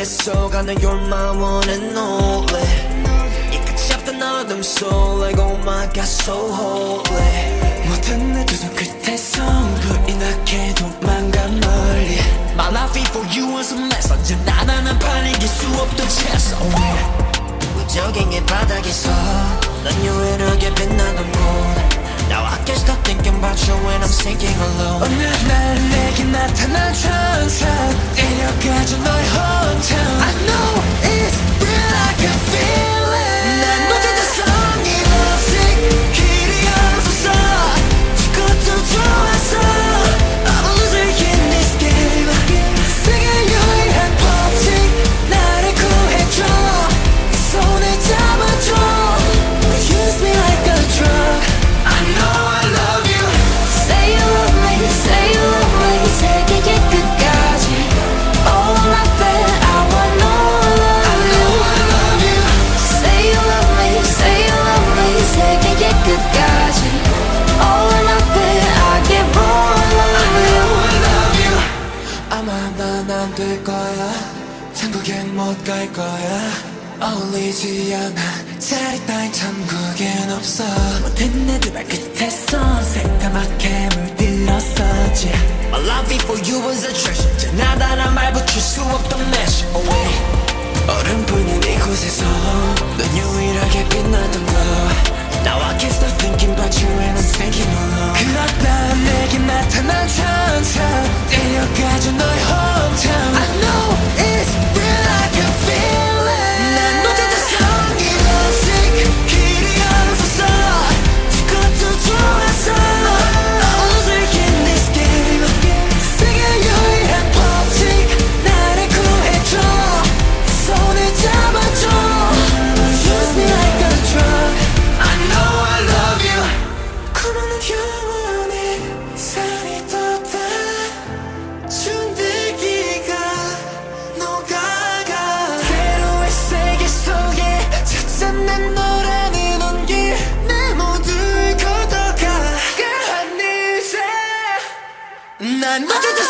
계속 안에 You're my one and only 이 끝이 없던 어둠 속 Like oh my god so holy 모든 내 두손 끝에서 그 인하게 도망가 멀리. My life for you was a mess 언제 나나는 팔이 길수 없던 채소 무적행의 바닥에서 난 유일하게 빛나던 곳. 난 안 될 거야 천국엔 못 갈 거야 어울리지 않아 자리 따윈 천국엔 없어 모든 내들 발끝에서 새까맣게 물들었었지 My love for you 난 멋진 듯